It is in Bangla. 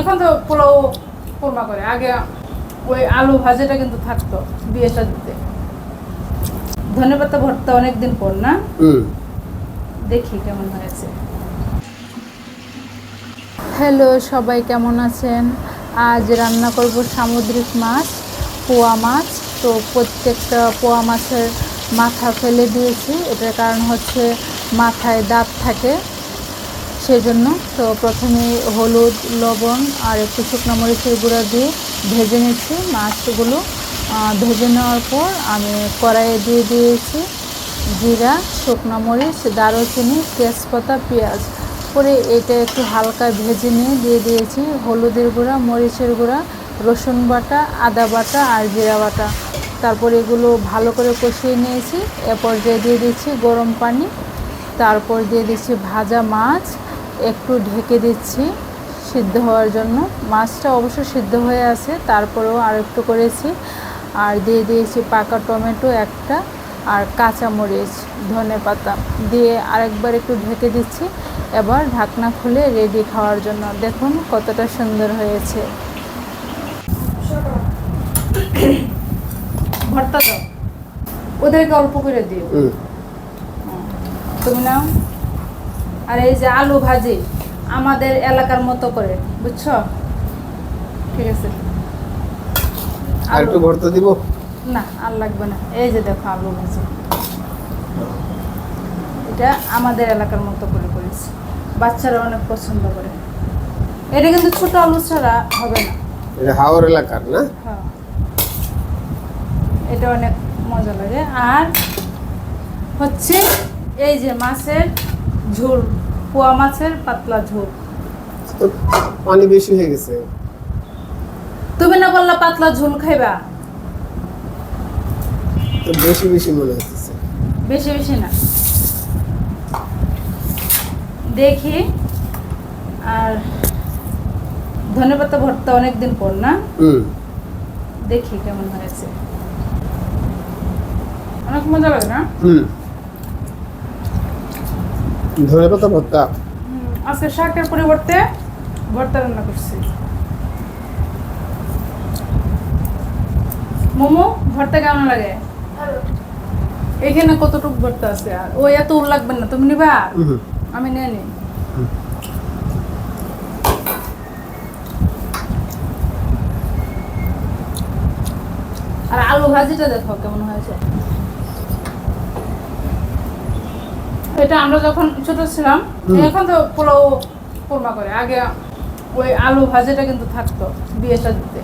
এখন তো পোলাও কোরমা করে। আগে ওই আলু ভাজাটা কিন্তু থাকতো বিয়েটা দিতে ধনেপাতা ভর্তা অনেকদিন পর না? দেখি কেমন হয়েছে। হ্যালো সবাই কেমন আছেন? আজ রান্না করব সামুদ্রিক মাছ পোয়া মাছ। তো প্রত্যেকটা পোয়া মাছের মাথা ফেলে দিয়েছি। এটার কারণ হচ্ছে মাথায় দাঁত থাকে। সেজন্য তো প্রথমে হলুদ, লবণ আর একটু শুকনো মরিচের গুঁড়া দিয়ে ভেজে নিচ্ছি মাছগুলো। ভেজে নেওয়ার পর আমি কড়াইয়ে দিয়ে দিয়েছি জিরা, শুকনো মরিচ, দারুচিনি, তেজপাতা, পেঁয়াজ। পরে এটা একটু হালকা ভেজে নিয়ে দিয়ে দিয়েছি হলুদের গুঁড়া, মরিচের গুঁড়া, রসুন বাটা, আদা বাটা আর জিরা বাটা। তারপর এগুলো ভালো করে কষিয়ে নিয়েছি। এ পর্যায়ে দিয়ে দিচ্ছি গরম পানি। তারপর দিয়ে দিচ্ছি ভাজা মাছ। একটু ঢেকে দিচ্ছি সিদ্ধ হওয়ার জন্য। মাছটা অবশ্য সিদ্ধ হয়ে আছে তারপরেও আর একটু করেছি। আর দিয়ে দিয়েছি পাকা টমেটো একটা আর কাঁচামরিচ ধনে পাতা দিয়ে আরেকবার একটু ঢেকে দিচ্ছি। এবার ঢাকনা খুলে রেডি খাওয়ার জন্য। দেখুন কতটা সুন্দর হয়েছে। ভর্তা দাও। ওদেরকে অল্প করে দিও। তুমি নাও। আর এই যে আলু ভাজি আমাদের এলাকার মতো করে বুঝছ? ঠিক আছে। আর একটু ভর্তা দিব? না আর লাগবে না। এই যে দেখো আলু ভাজি। এটা আমাদের এলাকার মতো করে করেছি। বাচ্চারা অনেক পছন্দ করে। এটা কিন্তু ছোট আলু ছাড়া হবে না। এটা হাওড় এলাকার না? হ্যাঁ। এটা অনেক মজা লাগে। আর হচ্ছে এই যে মাছের ঝোল পোয়া মাছের পাতলা ঝোল। পানি বেশি হয়ে গেছে। তুমি না বললা পাতলা ঝোল খাইবা? তো বেশি বেশি মনে হচ্ছে। বেশি বেশি না। দেখি। আর ধনেপাতা ভর্তা অনেকদিন পর না? হুম। দেখি কেমন হয়েছে। অনেক মজা লাগে না? হুম। ধনে পাতা ভর্তা। আজকে শাকের পরিবর্তে ভর্তা রান্না করছি। মোমো ভর্তা কেমন লাগে? এখানে কতটুকু ভর্তা আছে? আর ওই এত উল লাগবে না তুমি নিবা? আমি নিয়ে নিই। আর আলু ভাজিটা দেখো কেমন হয়েছে। এটা আমরা যখন ছোট ছিলাম এখন তো পোলাও কোরমা করে। আগে ওই আলু ভাজিটা কিন্তু থাকতো বিয়েটা দিতে